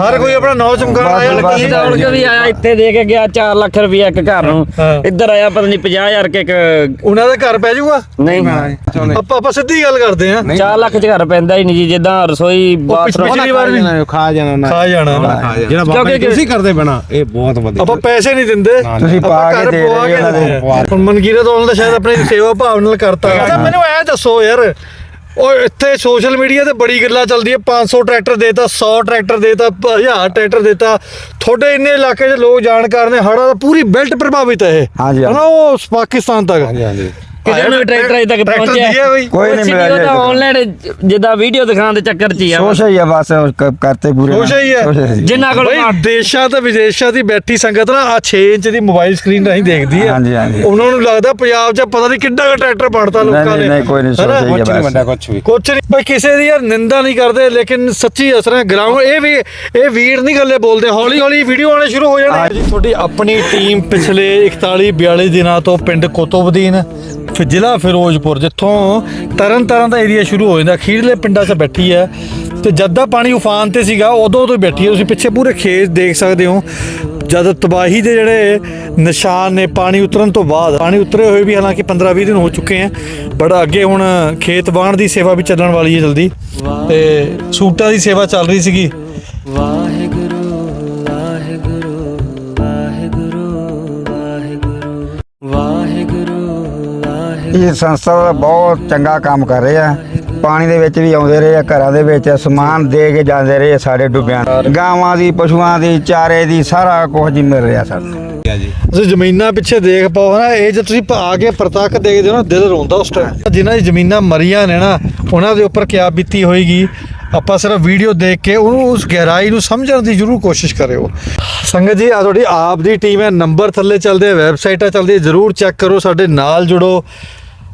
ਹਰ ਕੋਈ ਆਪਣਾ ਨਾਂ ਚਮਕਾਉਣ ਆਇਆ ਬਸ, ਦੌੜ ਕੇ ਵੀ ਆਇਆ ਇੱਥੇ ਦੇ ਕੇ ਗਿਆ 4 ਲੱਖ ਰੁਪਏ ਇੱਕ ਘਰ ਨੂੰ। ਇੱਧਰ ਆਇਆ ਪਤਾ ਨਹੀਂ 50000 ਕੇ ਇੱਕ ਉਹਨਾਂ ਦਾ ਘਰ ਪੈ ਜਾਊਗਾ? ਨਹੀਂ। ਆਪਾਂ ਆਪਾਂ ਸਿੱਧੀ ਗੱਲ ਕਰਦੇ ਆ 4 ਲੱਖ ਚ ਘਰ ਪੈਂਦਾ ਹੀ ਨਹੀਂ ਜੀ ਜਿੱਦਾਂ ਰਸੋਈ ਬਾਥਰੂਮ। ਪਿਛਲੀ ਵਾਰ ਵੀ ਖਾ ਜਾਣਾ ਨਾ। ਖਾ ਜਾਣਾ। ਨਾ। ਜਿਹੜਾ ਬਾਬਾ ਤੁਸੀਂ ਕਰਦੇ ਬਣਾ ਇਹ ਬਹੁਤ ਵਧੀਆ। ਆਪਾਂ ਪੈਸੇ ਨਹੀਂ ਦਿੰਦੇ। ਤੁਸੀਂ ਪਾ ਕੇ ਦੇ ਰਹੇ। ਹੁਣ ਮਨਕੀਰਤ ਉਹਨਾਂ ਦਾ ਸ਼ਾਇਦ ਆਪਣੀ ਸੇਵਾ ਭਾਵ ਨਾਲ ਕਰਤਾ। ਮੈਨੂੰ ਐ ਦੱਸੋ ਯਾਰ ਉਹ ਇੱਥੇ ਸੋਸ਼ਲ ਮੀਡੀਆ ਤੇ ਬੜੀ ਗੱਲਾਂ ਚੱਲਦੀਆਂ। 500 ਟਰੈਕਟਰ ਦੇਤਾ 100 ਟਰੈਕਟਰ ਦੇਤਾ 1000 ਟਰੈਕਟਰ ਦੇਤਾ। ਤੁਹਾਡੇ ਇੰਨੇ ਇਲਾਕੇ 'ਚ ਲੋਕ ਜਾਣਕਾਰ ਨੇ ਹੜਾ ਦਾ ਪੂਰੀ ਬੈਲਟ ਪ੍ਰਭਾਵਿਤ ਹੈ ਇਹ। ਹਾਂਜੀ, ਹਾਂਜੀ। ਹਨਾ ਉਹ ਪਾਕਿਸਤਾਨ ਤੱਕ। ਹਾਂਜੀ ਹਾਂਜੀ। ਕਿਸੇ ਨੂੰ ਟਰੈਕਟਰ ਅਜੇ ਤੱਕ ਪਹੁੰਚਿਆ ਕੋਈ ਨਹੀਂ ਮਿਲਿਆ ਜੀ। ਆਨਲਾਈਨ ਜਿੱਦਾਂ ਵੀਡੀਓ ਦਿਖਾਉਣ ਦੇ ਚੱਕਰ ਚ ਹੀ ਆ ਸੋਸ਼ਾ ਹੀ ਆ ਬਸ ਕਰਤੇ ਪੂਰੇ ਸੋਸ਼ਾ ਹੀ ਹੀ। ਜਿੰਨਾ ਕੋਲ ਦੇਸ਼ਾਂ ਤੇ ਵਿਦੇਸ਼ਾਂ ਦੀ ਬੈਠੀ ਸੰਗਤ ਨਾ ਆ 6 ਇੰਚ ਦੀ ਮੋਬਾਈਲ ਸਕਰੀਨ ਰਾਹੀਂ ਦੇਖਦੀ ਆ ਹਾਂਜੀ, ਹਾਂਜੀ। ਉਹਨਾਂ ਨੂੰ ਲੱਗਦਾ ਪੰਜਾਬ 'ਚ ਪਤਾ ਨਹੀਂ ਕਿੰਨਾ ਕੁ ਟਰੈਕਟਰ ਨਹੀਂ ਲੋਕਾਂ ਨੇ ਨਹੀਂ ਨਹੀਂ ਕੋਈ ਨਹੀਂ? ਸੋਸ਼ਾ ਹੀ ਆ ਬਸ ਬੰਦਾ ਕੁਛ ਵੀ ਕੁਛ ਨਹੀਂ ਬਈ ਕਿਸੇ ਦੀ ਯਾਰ ਨਿੰਦਾ ਨਹੀਂ ਕਰਦੇ ਲੇਕਿਨ ਸੱਚੀ ਅਸਰ ਹੈ ਗਰਾਊਂਡ ਇਹ ਵੀ ਇਹ ਵੀਰ ਨਹੀਂ ਗੱਲੇ ਬੋਲਦੇ ਹੌਲੀ ਹੌਲੀ ਵੀਡੀਓ ਆਉਣੇ ਸ਼ੁਰੂ ਹੋ ਜਾਣੇ ਜੀ ਤੁਹਾਡੀ ਆਪਣੀ ਟੀਮ ਪਿਛਲੇ 41 42 ਦਿਨਾਂ ਤੋਂ ਪਿੰਡ ਕੋਤੋਬਦੀਨ ਫਿਰ ਜ਼ਿਲ੍ਹਾ ਫਿਰੋਜ਼ਪੁਰ, ਜਿੱਥੋਂ ਤਰਨ ਤਾਰਨ ਦਾ ਏਰੀਆ ਸ਼ੁਰੂ ਹੋ ਜਾਂਦਾ, ਖੀਰਲੇ ਪਿੰਡਾਂ 'ਚ ਬੈਠੀ ਹੈ ਤੇ ਜਦ ਪਾਣੀ ਉਫਾਨ ਤੇ ਸੀਗਾ, ਉਦੋਂ ਤੋਂ ਬੈਠੀ ਹੈ। ਤੁਸੀਂ ਪਿੱਛੇ ਪੂਰੇ ਖੇਤ ਦੇਖ ਸਕਦੇ ਹੋ, ਜਦ ਤਬਾਹੀ ਦੇ ਜਿਹੜੇ ਨਿਸ਼ਾਨ ਨੇ, ਪਾਣੀ ਉਤਰਨ ਤੋਂ ਬਾਅਦ, ਪਾਣੀ ਉਤਰੇ ਹੋਏ ਵੀ ਹਾਲਾਂਕਿ 15 20 ਦਿਨ ਹੋ ਚੁੱਕੇ ਆ ਬੜਾ ਅੱਗੇ ਹੁਣ ਖੇਤ ਵਾਹਣ ਦੀ ਸੇਵਾ ਵੀ ਚੱਲਣ ਵਾਲੀ ਹੈ ਜਲਦੀ ਤੇ ਸੂਟਾਂ ਦੀ ਸੇਵਾ ਚੱਲ ਰਹੀ ਸੀਗੀ। ਇਹ ਸੰਸਥਾ ਦਾ ਬਹੁਤ ਚੰਗਾ ਕੰਮ ਕਰ ਰਹੇ ਆ ਪਾਣੀ ਦੇ ਵਿੱਚ ਵੀ ਆਉਂਦੇ ਰਹੇ ਆ, ਘਰਾਂ ਦੇ ਵਿੱਚ ਸਮਾਨ ਦੇ ਕੇ ਜਾਂਦੇ ਰਹੇ ਆ ਸਾਡੇ ਡੁੱਬਿਆਂ ਨੂੰ। ਗਾਵਾਂ ਦੀ, ਪਸ਼ੂਆਂ ਦੀ, ਚਾਰੇ ਦੀ, ਸਾਰਾ ਕੁਝ ਜੀ ਮਿਲ ਰਿਹਾ ਸਾਨੂੰ। ਤੁਸੀਂ ਜ਼ਮੀਨਾਂ ਪਿੱਛੇ ਦੇਖ ਪਾਓ ਨਾ, ਇਹ ਜੇ ਤੁਸੀਂ ਆ ਕੇ ਪ੍ਰਤੱਖ ਦੇਖਦੇ ਹੋ ਨਾ, ਦਿਲ ਰੋਂਦਾ ਉਸ ਟਾਈਮ ਜਿਨ੍ਹਾਂ ਦੀ ਜ਼ਮੀਨਾਂ ਮਰੀਆਂ ਨੇ ਨਾ, ਉਹਨਾਂ ਦੇ ਉੱਪਰ ਕਿਆ ਬੀਤੀ ਹੋਏਗੀ, ਆਪਾਂ ਸਿਰਫ ਵੀਡੀਓ ਦੇਖ ਕੇ ਉਹਨੂੰ ਉਸ ਗਹਿਰਾਈ ਨੂੰ ਸਮਝਣ ਦੀ ਜ਼ਰੂਰ ਕੋਸ਼ਿਸ਼ ਕਰਿਓ। ਸੰਗਤ ਜੀ ਆ ਤੁਹਾਡੀ ਆਪ ਦੀ ਟੀਮ ਹੈ, ਨੰਬਰ ਥੱਲੇ ਚੱਲਦੇ ਆ ਵੈਬਸਾਈਟਾਂ ਚੱਲਦੀ ਜ਼ਰੂਰ ਚੈੱਕ ਕਰੋ, ਸਾਡੇ ਨਾਲ ਜੁੜੋ।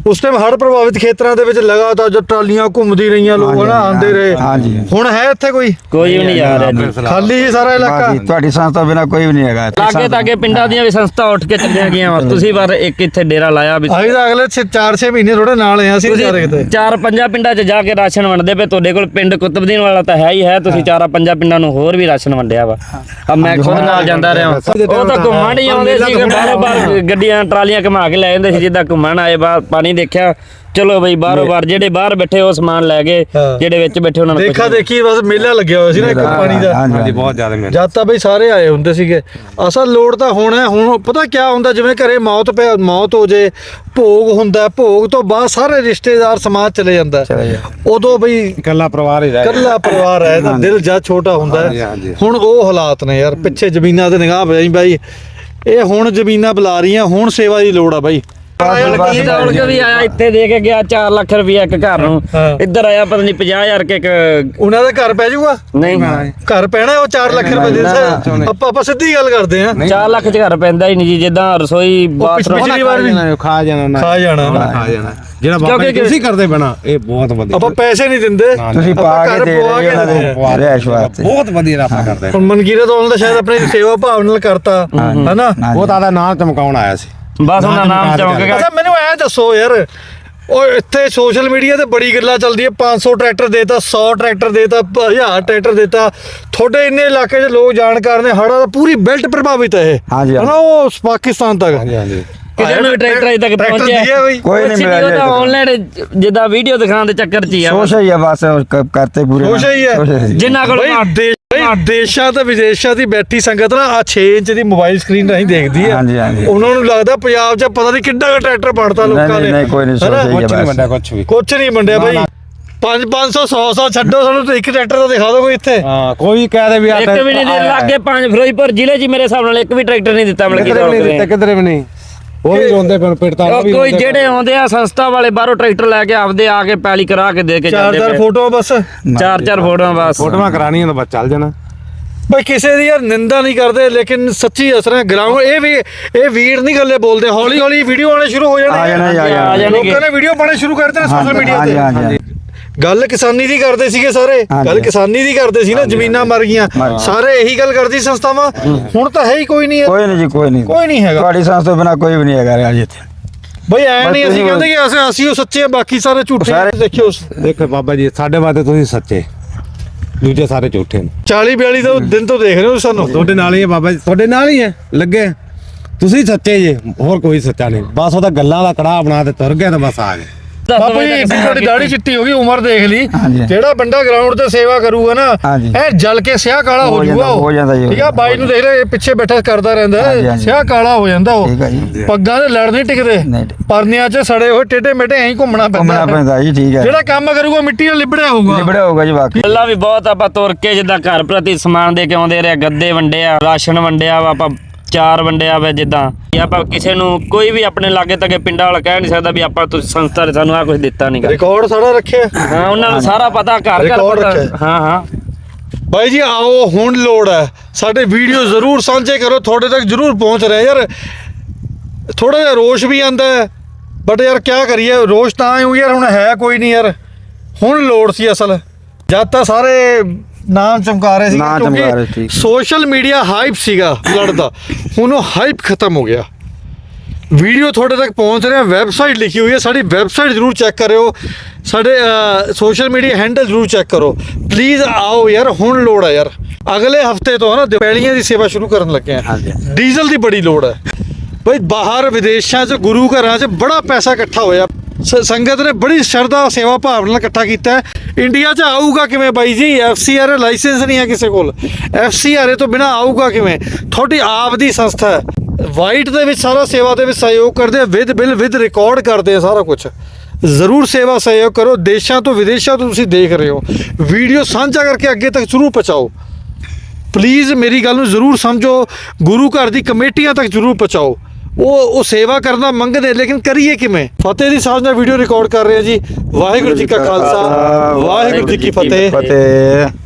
ਉਸ ਟਾਈਮ ਹੜ੍ਹ ਪ੍ਰਭਾਵਿਤ ਖੇਤਰਾਂ ਦੇ ਵਿੱਚ ਲਗਾਤਾਰ ਜੋ ਟਰਾਲੀਆਂ ਘੁੰਮਦੀ ਰਹੀਆਂ ਲੋਕ ਹਾਂਜੀ, ਨਾ ਆਂਦੇ ਰਹੇ। ਹਾਂਜੀ। ਹੁਣ ਹੈ ਇੱਥੇ ਕੋਈ? ਕੋਈ ਵੀ ਨਹੀਂ ਆ ਰਿਹਾ ਜੀ ਖਾਲੀ ਹੀ ਸਾਰਾ ਇਲਾਕਾ? ਬਾਕੀ ਤੁਹਾਡੀ ਸੰਸਥਾ ਬਿਨਾ ਕੋਈ ਵੀ ਨਹੀਂ ਹੈਗਾ ਇੱਥੇ। ਲਾਗੇ ਤਾਗੇ ਪਿੰਡਾਂ ਦੀਆਂ ਵੀ ਸੰਸਥਾ ਉੱਠ ਕੇ ਚੱਲੀਆਂ ਗਈਆਂ ਵਾ। ਤੁਸੀਂ ਪਰ ਇੱਕ ਇੱਥੇ ਡੇਰਾ ਲਾਇਆ ਵੀ ਅਸੀਂ ਤਾਂ ਅਗਲੇ 4-6 ਮਹੀਨੇ ਥੋੜੇ ਨਾਲ ਆ ਅਸੀਂ ਵਿਚਾਰੇ ਕਿਤੇ। ਤੁਸੀਂ ਚਾਰ ਪੰਜਾਂ ਪਿੰਡਾਂ 'ਚ ਜਾ ਕੇ ਰਾਸ਼ਨ ਵੰਡਦੇ ਪਏ। ਤੁਹਾਡੇ ਕੋਲ ਪਿੰਡ ਕੁਤਬਦੀਨ ਵਾਲਾ ਤਾਂ ਹੈ ਹੀ ਹੈ। ਤੁਸੀਂ ਚਾਰਾਂ ਪੰਜਾਂ ਪਿੰਡਾਂ ਨੂੰ ਹੋਰ ਵੀ ਰਾਸ਼ਨ ਵੰਡਿਆ ਵਾ। ਆ ਮੈਂ ਖੁਦ ਨਾਲ ਜਾਂਦਾ ਰਿਹਾ। ਉਹ ਤਾਂ ਘੁੰਮਣ ਹੀ ਆਉਂਦੇ ਸੀ। ਬਾਹਰ ਗੱਡੀਆਂ ਟਰਾਲੀਆਂ ਘੁਮਾ ਕੇ ਲੈ ਜਾਂਦੇ ਸੀ। ਜਿੱਦਾਂ ਘੁੰਮਣ ਆਏ ਬਾਹਰ ਪਾਣੀ ਦੇਖਿਆ ਚਲੋ ਬਈ ਬਾਹਰੋਂ ਬਾਹਰ ਜਿਹੜੇ ਬਾਹਰ ਬੈਠੇ ਉਹ ਸਮਾਨ ਲੈ ਗਏ ਹਾਂ। ਜਿਹੜੇ ਵਿੱਚ ਬੈਠੇ ਉਹਨਾਂ ਨੂੰ ਦੇਖਾ। ਦੇਖੀ ਬਸ ਮੇਲਾ ਲੱਗਿਆ ਹੋਇਆ ਸੀ ਨਾ ਇੱਕ ਪਾਣੀ ਦਾ। ਹਾਂਜੀ, ਬਹੁਤ ਜ਼ਿਆਦਾ ਮਿਹਨਤ ਜਦ ਤਾਂ ਬਈ ਸਾਰੇ ਆਏ ਹੁੰਦੇ ਸੀਗੇ। ਅਸਲ ਲੋੜ ਤਾਂ ਹੁਣ ਹੈ ਹੁਣ ਪਤਾ ਕੀ ਹੁੰਦਾ ਜਿਵੇਂ ਘਰੇ ਮੌਤ ਪਿਆ ਮੌਤ ਹੋ ਜੇ ਭੋਗ ਹੁੰਦਾ ਭੋਗ ਤੋਂ ਬਾਅਦ ਸਾਰੇ ਰਿਸ਼ਤੇਦਾਰ ਸਮਾਜ ਚਲੇ ਜਾਂਦਾ। ਉਦੋਂ ਬਈ ਇਕੱਲਾ ਪਰਿਵਾਰ ਹੀ ਰਹਿ ਇਕੱਲਾ ਪਰਿਵਾਰ ਹੈ ਤਾਂ ਦਿਲ ਜਾ ਛੋਟਾ ਹੁੰਦਾ ਹਾਂਜੀ, ਹੈ। ਹਾਂਜੀ। ਹੁਣ ਉਹ ਹਾਲਾਤ ਨੇ ਯਾਰ ਪਿੱਛੇ ਜ਼ਮੀਨਾਂ ਤੇ ਨਿਗਾਹ ਪਈ ਬਾਈ। ਇਹ ਹੁਣ ਜ਼ਮੀਨਾਂ ਬੁਲਾ ਰਹੀਆਂ ਹੁਣ ਸੇਵਾ ਦੀ ਲੋੜ ਆ ਬਾਈ। ਕੀ ਦੌੜ ਕੇ ਵੀ ਆਇਆ ਇੱਥੇ ਦੇ ਕੇ ਗਿਆ 4 ਲੱਖ ਰੁਪਏ ਇੱਕ ਘਰ ਨੂੰ। ਹਾਂ। ਇੱਧਰ ਆਇਆ ਪਤਾ ਨਹੀਂ 50000 ਕੇ ਇੱਕ ਉਹਨਾਂ ਦਾ ਘਰ ਪੈ ਜਾਊਗਾ? ਨਹੀਂ। ਘਰ ਪੈਣਾ ਉਹ 4 ਲੱਖ ਰੁਪਏ ਦੇ ਹਿਸਾਬ- ਆਪਾਂ ਆਪਾਂ ਸਿੱਧੀ ਗੱਲ ਕਰਦੇ ਆ 4 ਲੱਖ ਚ ਘਰ ਪੈਂਦਾ ਹੀ ਨਹੀਂ ਜੀ ਜਿੱਦਾਂ ਰਸੋਈ ਬਾਥਰੂਮ। ਪਿਛਲੀ ਵਾਰ ਵੀ। ਖਾ ਜਾਣਾ ਨਾ ਖਾ ਜਾਣਾ ਨਾ। ਖਾ ਜਾਣਾ। ਜਿਹੜਾ ਬਾਬਾ ਜੀ ਕਿਉਂਕਿ- ਤੁਸੀਂ ਕਰਦੇ ਬਣਾ ਇਹ ਬਹੁਤ ਵਧੀਆ। ਆਪਾਂ ਪੈਸੇ ਨਹੀਂ ਦਿੰਦੇ। ਤੁਸੀਂ ਪਾ ਆਪਾਂ ਕੇ ਘਰ ਦੇ ਪਵਾ ਰਹੇ ਕੇ ਉਹਨਾਂ ਦਿੰਦੇ ਆ। ਦੇ ਰਹਿਸ਼ ਵਾਸਤੇ ਬਹੁਤ ਵਧੀਆ ਆਪਾਂ ਕਰਦੇ। ਹੁਣ ਮਨਕੀਰਤ ਉਹਨਾਂ ਦਾ ਸ਼ਾਇਦ ਆਪਣੀ ਸੇਵਾ ਭਾਵ ਨਾਲ ਕਰਤਾ ਹਨਾ? ਉਹ ਤਾਂ ਦਾ ਨਾਂ ਚਮਕਾਉਣ ਆਇਆ ਸੀ। ਬਸ ਉਹਨਾਂ ਨਾਮ ਚਮਕ ਗਿਆ ਅੱਛਾ ਮੈਨੂੰ ਐ ਦੱਸੋ ਯਾਰ ਉਹ ਇੱਥੇ ਸੋਸ਼ਲ ਮੀਡੀਆ ਤੇ ਬੜੀ ਗੱਲਾਂ ਚੱਲਦੀਆਂ 500 ਟਰੈਕਟਰ ਦੇਤਾ 100 ਟਰੈਕਰ ਦੇਤਾ 1000 ਟਰੈਕਟਰ ਦੇਤਾ। ਤੁਹਾਡੇ ਇੰਨੇ ਇਲਾਕੇ 'ਚ ਲੋਕ ਜਾਣਕਾਰ ਨੇ ਹੜਾ ਦਾ ਪੂਰੀ ਬੈਲਟ ਪ੍ਰਭਾਵਿਤ ਹੈ ਇਹ। ਹਨਾ ਉਹ ਪਾਕਿਸਤਾਨ ਤੱਕ। ਹਾਂਜੀ ਹਾਂਜੀ। ਕਿਸੇ ਨੂੰ ਟਰੈਕਟਰ ਅਜੇ ਤੱਕ ਟਰੈਕਟਰ ਪਹੁੰਚਿਆ ਕੋਈ ਨਹੀਂ ਮਿਲਿਆ ਜੀ। ਆਨਲਾਈਨ ਜਿੱਦਾਂ ਵੀਡੀਓ ਦਿਖਾਉਣ ਦੇ ਚੱਕਰ ਚ ਹੀ ਆ ਸੋਸ਼ਾ ਹੀ ਆ ਬਸ ਕਰਤੇ ਪੂਰੇ ਸੋਸ਼ਾ ਹੀ ਹੈ। ਸੋਸ਼ਾ ਹੀ। ਜਿੰਨਾ ਕੋਲ ਬਈ ਦੇਸ਼- ਤੇ ਵਿਦੇਸ਼ਾਂ ਦੀ ਬੈਠੀ ਸੰਗਤ ਨਾ ਆ 6 ਇੰਚ ਦੀ ਮੋਬਾਈਲ ਸਕਰੀਨ ਰਾਹੀਂ ਦੇਖਦੀ ਆ। ਹਾਂਜੀ, ਹਾਂਜੀ। ਉਹਨਾਂ ਨੂੰ ਲੱਗਦਾ ਪੰਜਾਬ 'ਚ ਪਤਾ ਨਹੀਂ ਕਿੰਨਾ ਕੁ ਟਰੈਕਟਰ ਬਣਤਾ ਲੋਕਾਂ ਨਹੀਂ ਨੇ। ਨਹੀਂ ਕੋਈ ਨਹੀਂ ਹਨਾ? ਸੋਸ਼ਾ ਹੀ ਕੁਛ ਆ ਨਹੀਂ ਬੰਦਾ ਕੁਛ ਵੀ। ਕੁਛ ਨਹੀਂ ਮੰਡਿਆ ਬਈ। 5 500 100 100 ਛੱਡੋ ਸਾਨੂੰ ਤਾਂ ਇੱਕ ਟਰੈਕਟਰ ਤਾਂ ਦਿਖਾ ਦਿਓ ਕੋਈ ਇੱਥੇ। ਹਾਂ ਕੋਈ ਵੀ ਕਹਿ ਦੇ ਵੀ ਆ ਇੱਕ ਵੀ ਨਹੀਂ ਦੇ ਲਾਗੇ ਪੰਜ ਫਿਰੋਜ਼ਪੁਰ ਜ਼ਿਲ੍ਹੇ 'ਚ ਮੇਰੇ ਹਿਸਾਬ ਨਾਲ ਇੱਕ ਵੀ ਟਰੈਕਟਰ ਨਹੀਂ ਦਿੱਤਾ ਮਿਲ ਕਿਧਰੇ ਵੀ ਨਹੀਂ ਦਿੱਤਾ ਕਿਧਰੇ ਵੀ ਨਹੀਂ। ਉਹ ਵੀ ਰੋਂਦੇ ਫਿਰ ਪਿੜਤਾ ਉਹ ਕੋਈ ਜਿਹੜੇ ਆਉਂਦੇ ਆ ਸੰਸਥਾ ਵਾਲੇ ਬਾਹਰੋਂ ਟਰੈਕਟਰ ਲੈ ਕੇ ਆਪਦੇ ਆ ਕੇ ਪੈਲੀ ਕਰਾ ਕੇ ਦੇ ਕੇ ਚਾਰ ਜਾਂਦੇ ਚਾਰ ਪਏ। ਫੋਟੋ ਬਸ। ਚਾਰ ਚਾਰ ਫੋਟੋਆਂ ਬਸ। ਫੋਟੋਆਂ ਕਰਾਣੀਆਂ ਤਾਂ ਬਸ ਚੱਲ ਜਾਣਾ। ਬਈ ਕਿਸੇ ਦੀ ਯਾਰ ਨਿੰਦਾ ਨਹੀਂ ਕਰਦੇ ਲੇਕਿਨ ਸੱਚੀ ਅਸਰ ਹੈ ਗਰਾਊਂਡ ਇਹ ਵੀ ਇਹ ਵੀਰ ਨਹੀਂ ਗੱਲੇ ਬੋਲਦੇ ਹੌਲੀ ਹੌਲੀ ਵੀਡੀਓ ਆਉਣੇ ਸ਼ੁਰੂ ਹੋ ਆ ਜਾਣਾ ਆ ਜਾਣਾ। ਲੋਕਾਂ ਨੇ ਵੀਡੀਓ ਪਾਣੇ ਸ਼ੁਰੂ ਕਰ ਦਿੱਤੇ ਸੋਸ਼ਲ ਮੀਡੀਆ ਹਾਂਜੀ ਤੇ ਹਾਂਜੀ ਹਾਂਜੀ। ਗੱਲ ਕਿਸਾਨੀ ਦੀ ਕਰਦੇ ਸੀਗੇ ਸਾਰੇ। ਗੱਲ ਕਿਸਾਨੀ ਦੀ ਕਰਦੇ ਸੀ ਨਾ ਜ਼ਮੀਨਾਂ ਮਰ ਗਈਆਂ। ਸਾਰੇ ਇਹੀ ਗੱਲ ਕਰਦੀ ਸੰਸਥਾਵਾਂ। ਹੁਣ ਤਾਂ ਹੈ ਹੀ ਕੋਈ ਨਹੀਂ। ਕੋਈ ਨਹੀਂ ਜੀ ਕੋਈ ਨਹੀਂ। ਕੋਈ ਨਹੀਂ ਹੈਗਾ। ਤੁਹਾਡੀ ਸੰਸਥਾ ਬਿਨਾ ਕੋਈ ਵੀ ਨਹੀਂ ਹੈਗਾ ਰਿਹਾ ਜੀ ਇੱਥੇ। ਬਈ ਐ ਨਹੀਂ ਅਸੀਂ ਕਹਿੰਦੇ ਕਿ ਅਸੀਂ ਅਸੀਂ ਉਹ ਸੱਚੇ ਆ ਬਾਕੀ ਸਾਰੇ ਝੂਠੇ ਦੇਖਿਓ ਦੇਖੋ ਬਾਬਾ ਜੀ ਸਾਡੇ ਵਾਸਤੇ ਤੁਸੀਂ ਸੱਚੇ। ਦੂਜੇ ਸਾਰੇ ਝੂਠੇ ਨੇ। 40 42 ਦਾ ਦਿਨ ਤੋਂ ਦੇਖ ਰਹੇ ਹੋ ਸਾਨੂੰ। ਤੁਹਾਡੇ ਨਾਲ ਹੀ ਹੈ ਬਾਬਾ ਜੀ। ਤੁਹਾਡੇ ਨਾਲ ਹੀ ਹੈ। ਲੱਗੇ। ਤੁਸੀਂ ਸੱਚੇ ਜੇ ਹੋਰ ਕੋਈ ਸੱਚਾ ਨਹੀਂ। ਬਸ ਉਹਦਾ ਗੱਲਾਂ ਦਾ ਕੜਾਹ ਬਣਾ ਤੇ ਤੁਰ ਗਿਆ ਤਾਂ ਬਸ ਆ ਗਏ। ਬਾਪੂ ਜੀ ਇੱਡੀ ਤੁਹਾਡੀ ਦਾੜੀ ਚਿੱਟੀ ਹੋ ਗਈ ਉਮਰ ਦੇਖ ਲਈ। ਜਿਹੜਾ ਬੰਦਾ ਗਰਾਊਂਡ ਤੇ ਸੇਵਾ ਕਰੂਗਾ ਨਾ। ਇਹ ਜਲ ਕੇ ਸਿਆਹ ਕਾਲਾ ਹੋ ਜਾਊਗਾ ਹੋ ਜਾਂਦਾ ਠੀਕ ਆ। ਬਾਈ ਨੂੰ ਦੇਖ ਲੈ ਇਹ ਪਿੱਛੇ ਬੈਠਾ ਕਰਦਾ ਰਹਿੰਦਾ। ਸਿਆਹ ਕਾਲਾ ਹੋ ਜਾਂਦਾ ਉਹ ਪੱਗਾਂ ਦੇ ਲੜ ਨਹੀਂ ਟਿਕਦੇ। ਪਰਨਿਆਂ 'ਚ ਸੜੇ ਹੋਏ ਟੇਢੇ ਮੇਢੇ ਐਂ ਘੁੰਮਣਾ ਘੁੰਮਣਾ ਪੈਂਦਾ ਪੈਂਦਾ ਜੀ ਠੀਕ ਹੈ ਜਿਹੜਾ ਕੰਮ ਕਰੂਗਾ ਮਿੱਟੀ ਨਾਲ ਲਿਬੜਿਆ ਹੋਊਗਾ ਲਿਬੜਿਆ ਹੋਊਗਾ ਜੀ ਬਾਕੀ ਪਹਿਲਾਂ ਵੀ ਬਹੁਤ ਆਪਾਂ ਤੁਰ ਕੇ ਜਿੱਦਾਂ ਘਰ ਪ੍ਰਤੀ ਸਮਾਨ ਦੇ ਕੇ ਆਉਂਦੇ ਰਹੇ ਗੱਦੇ ਵੰਡਿਆ ਰਾਸ਼ਨ ਵੰਡਿਆ ਵਾ ਆਪਾਂ ਚਾਰ ਵੰਡਿਆ ਵਾ ਜਿੱਦਾਂ ਕਿ ਆਪਾਂ ਕਿਸੇ ਨੂੰ ਕੋਈ ਵੀ ਆਪਣੇ ਲਾਗੇ ਤੱਕੇ ਪਿੰਡਾਂ ਵਾਲਾ ਕਹਿ ਨਹੀਂ ਸਕਦਾ ਵੀ ਆਪਾਂ ਤੁਸੀਂ ਸੰਸਥਾ ਨੇ ਸਾਨੂੰ ਆ ਕੁਝ ਦਿੱਤਾ ਨਹੀਂਗਾ ਰਿਕਾਰਡ ਸਾਡਾ ਰੱਖਿਆ? ਹਾਂ ਉਹਨਾਂ ਨੂੰ ਸਾਰਾ ਪਤਾ ਘਰ ਘਰ ਰਿਕਾਰਡ ਪਤਾ। ਰੱਖਿਆ। ਹਾਂ ਹਾਂ। ਬਾਈ ਜੀ ਆਓ ਹੁਣ ਲੋੜ ਹੈ। ਸਾਡੇ ਵੀਡੀਓ ਜ਼ਰੂਰ ਸਾਂਝੇ ਕਰੋ ਤੁਹਾਡੇ ਤੱਕ ਜ਼ਰੂਰ ਪਹੁੰਚ ਰਿਹਾ ਯਾਰ। ਥੋੜਾ ਜਿਹਾ ਰੋਸ਼ ਵੀ ਆਂਦਾ ਹੈ ਬਟ ਯਾਰ ਕੀ ਕਰੀਏ ਰੋਸ਼ ਤਾਂ ਆਇਓ ਯਾਰ ਹੁਣ ਹੈ ਕੋਈ ਨਹੀਂ ਯਾਰ। ਹੁਣ ਲੋੜ ਸੀ ਅਸਲ। ਜਦ ਤਾਂ ਸਾਰੇ ਨਾਮ ਚਮਕਾ ਰਹੇ ਸੀ ਨਾਮ ਚਮਕਾ ਰਹੇ ਸੀ। ਸੋਸ਼ਲ ਮੀਡੀਆ ਹਾਈਪ ਸੀਗਾ ਲੜਦਾ ਹੁਣ ਉਹ ਹਾਈਪ ਖਤਮ ਹੋ ਗਿਆ। ਵੀਡੀਓ ਤੁਹਾਡੇ ਤੱਕ ਪਹੁੰਚ ਰਿਹਾ ਵੈਬਸਾਈਟ ਲਿਖੀ ਹੋਈ ਹੈ ਸਾਡੀ ਵੈਬਸਾਈਟ ਜ਼ਰੂਰ ਚੈੱਕ ਕਰਿਓ। ਸਾਡੇ ਸੋਸ਼ਲ ਮੀਡੀਆ ਹੈਂਡਲ ਜ਼ਰੂਰ ਚੈੱਕ ਕਰੋ। ਪਲੀਜ਼ ਆਓ ਯਾਰ ਹੁਣ ਲੋੜ ਹੈ ਯਾਰ। ਅਗਲੇ ਹਫ਼ਤੇ ਤੋਂ ਨਾ ਪੈਲੀਆਂ ਦੀ ਸੇਵਾ ਸ਼ੁਰੂ ਕਰਨ ਲੱਗੇ ਆ। ਹਾਂਜੀ। ਡੀਜ਼ਲ ਦੀ ਬੜੀ ਲੋੜ ਹੈ ਬਈ ਬਾਹਰ ਵਿਦੇਸ਼ਾਂ 'ਚ ਗੁਰੂ ਘਰਾਂ 'ਚ ਬੜਾ ਪੈਸਾ ਇਕੱਠਾ ਹੋਇਆ। ਸ- ਸੰਗਤ ਨੇ ਬੜੀ ਸ਼ਰਧਾ ਸੇਵਾ ਭਾਵਨਾ ਨਾਲ ਇਕੱਠਾ ਕੀਤਾ। ਹੈ ਇੰਡੀਆ 'ਚ ਆਊਗਾ ਕਿਵੇਂ ਬਾਈ ਜੀ? ਐਫਸੀਆਰ ਲਾਇਸੈਂਸ ਨਹੀਂ ਹੈ ਕਿਸੇ ਕੋਲ। ਐਫਸੀਆਰ ਤੋਂ ਬਿਨਾ ਆਊਗਾ ਕਿਵੇਂ? ਤੁਹਾਡੀ ਆਪ ਦੀ ਸੰਸਥਾ ਹੈ। ਵਾਈਟ ਦੇ ਵਿੱਚ ਸਾਰਾ ਸੇਵਾ ਦੇ ਵਿੱਚ ਸਹਿਯੋਗ ਕਰਦੇ ਆ ਵਿਦ ਬਿਲ ਵਿਦ ਰਿਕਾਰਡ ਕਰਦੇ ਆ ਸਾਰਾ ਕੁਝ ਜ਼ਰੂਰ ਸੇਵਾ ਸਹਿਯੋਗ ਕਰੋ, ਦੇਸ਼ਾਂ ਤੋਂ ਵਿਦੇਸ਼ਾਂ ਤੋਂ ਤੁਸੀਂ ਦੇਖ ਰਹੇ ਹੋ। ਵੀਡੀਓ ਸਾਂਝਾ ਕਰਕੇ ਅੱਗੇ ਤੱਕ ਜ਼ਰੂਰ ਪਹੁੰਚਾਓ। ਪਲੀਜ਼ ਮੇਰੀ ਗੱਲ ਨੂੰ ਜ਼ਰੂਰ ਸਮਝੋ। ਗੁਰੂ ਘਰ ਦੀ ਕਮੇਟੀਆਂ ਤੱਕ ਜ਼ਰੂਰ ਪਹੁੰਚਾਓ। ਉਹ ਉਹ ਸੇਵਾ ਕਰਨਾ ਮੰਗਦੇ ਲੇਕਿਨ ਕਰੀਏ ਕਿਵੇਂ? ਫਤਿਹ ਦੀ ਸਾਂਝ ਨਾਲ ਵੀਡੀਓ ਰਿਕਾਰਡ ਕਰ ਰਹੇ ਆ ਜੀ। ਵਾਹਿਗੁਰੂ ਜੀ ਕਾ ਖਾਲਸਾ। ਵਾਹਿਗੁਰੂ ਜੀ ਕੀ ਫਤਿਹ। ਫਤਿਹ।